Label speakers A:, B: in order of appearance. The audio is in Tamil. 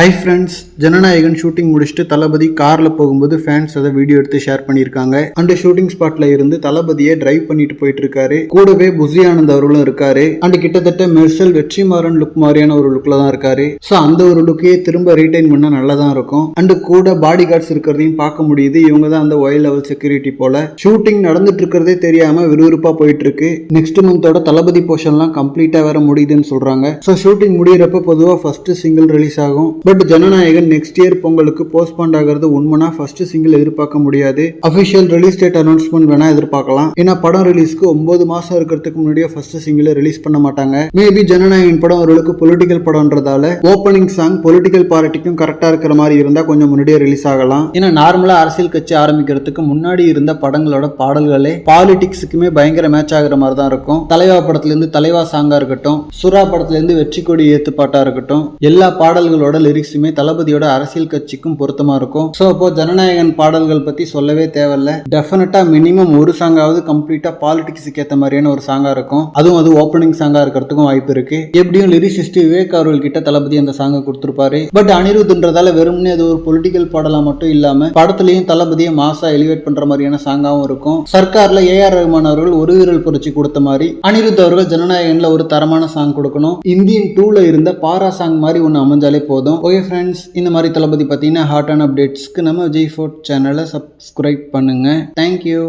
A: ஹை ஃப்ரெண்ட்ஸ் ஜனநாயகன் ஷூட்டிங் முடிச்சுட்டு தளபதி காரில் போகும்போது ஃபேன்ஸ் அதை வீடியோ எடுத்து ஷேர் பண்ணியிருக்காங்க. அண்ட் ஷூட்டிங் ஸ்பாட்ல இருந்து தளபதியை டிரைவ் பண்ணிட்டு போயிட்டு இருக்காரு கூடவே புசி ஆனந்த் அவர்களும் இருக்காரு. அண்ட் கிட்டத்தட்ட மெர்சல் வெற்றிமாறன் லுக் மாதிரியான ஒரு லுக்ல தான் இருக்காரு. ஸோ அந்த ஒரு லுக்கையே திரும்ப ரீடைன் பண்ணா நல்லா தான் இருக்கும். அண்ட் கூட பாடி கார்ட்ஸ் இருக்கிறதையும் பார்க்க முடியுது. இவங்க தான் அந்த ஒய் லெவல் செக்யூரிட்டி போல. ஷூட்டிங் நடந்துட்டு இருக்கிறதே தெரியாம விறுவிறுப்பா போயிட்டு இருக்கு நெக்ஸ்ட் மந்தோட தளபதி போர்ஷன்லாம் கம்ப்ளீட்டா வேற முடியுதுன்னு சொல்றாங்க. ஸோ ஷூட்டிங் முடியிறப்ப பொதுவாக ஃபர்ஸ்ட் சிங்கிள் ரிலீஸ் ஆகும். பட் ஜனநாயகன் நெக்ஸ்ட் இயர் பொங்கலுக்கு போஸ்ட்போன் ஆகிறது உண்மைனா ஃபர்ஸ்ட் சிங்கிள் எதிர்பார்க்க முடியாது. அபிஷியல் ரிலீஸ் டேட் அனௌன்ஸ்மெண்ட் வேணா எதிர்பார்க்கலாம். ஏன்னா படம் ரிலீஸ்க்கு ஒன்பது மாசம் இருக்கிறதுக்கு முன்னாடியே ஃபர்ஸ்ட் சிங்கிளை ரிலீஸ் பண்ண மாட்டாங்க. மேபி ஜனநாயகன் படம் அவர்களுக்கு பொலிட்டிக்கல் படம்ன்றதால ஓப்பனிங் சாங் பொலிட்டிக்கல் பார்ட்டிக்கும் கரெக்டா இருக்கிற மாதிரி இருந்தா கொஞ்சம் முன்னாடியே ரிலீஸ் ஆகலாம். ஏன்னா நார்மலா அரசியல் கட்சி ஆரம்பிக்கிறதுக்கு முன்னாடி இருந்த படங்களோட பாடல்களே பாலிடிக்ஸுக்குமே பயங்கர மேட்ச் ஆகுற மாதிரி தான் இருக்கும். தலைவா படத்துல இருந்து தலைவா சாங்கா இருக்கட்டும் சுறா படத்துல இருந்து வெற்றி கொடி ஏத்து பாட்டா இருக்கட்டும் எல்லா பாடல்களோட லிரிக்ஸுமே தளபதியோட அரசியல் கட்சிக்கும் பொருத்தமா இருக்கும். ஸோ அப்போ ஜனநாயகன் பாடல்கள் பத்தி சொல்லவே தேவையில்ல. டெஃபினட்டா மினிமம் ஒரு சாங்காவது கம்ப்ளீட்டா பாலிடிக்ஸுக்கு ஏற்ற மாதிரியான ஒரு சாங்கா இருக்கும். அதுவும் அது ஓப்பனிங் சாங்கா இருக்கிறதுக்கும் வாய்ப்பு இருக்கு. எப்படியும் லிரிசிஸ்ட் விவேக் அவர்கள் கிட்ட தளபதி அந்த சாங்கை கொடுத்துருப்பாரு. பட் அனிருத்ன்றதால வெறும்னே அது ஒரு பொலிட்டிக்கல் பாடலா மட்டும் இல்லாம படத்துலயும் தளபதியை மாசா எலிவேட் பண்ற மாதிரியான சாங்காவும் இருக்கும். சர்க்கார்ல ஏஆர் ரஹ்மான் அவர்கள் ஒரு வீரல் புரட்சி கொடுத்த மாதிரி அனிருத் அவர்கள் ஜனநாயகன்ல ஒரு தரமான சாங் கொடுக்கணும். இந்தியன் டூல இருந்த பாரா சாங் மாதிரி ஒன்று அமைஞ்சாலே போதும். ஓகே ஃப்ரெண்ட்ஸ் இந்த மாதிரி தளபதி பார்த்தீங்கன்னா ஹாட் அண்ட் அப்டேட்ஸ்க்கு நம்ம விஜய் ஃபோர்ட் சேனலை சப்ஸ்கிரைப் பண்ணுங்கள் தேங்க்யூ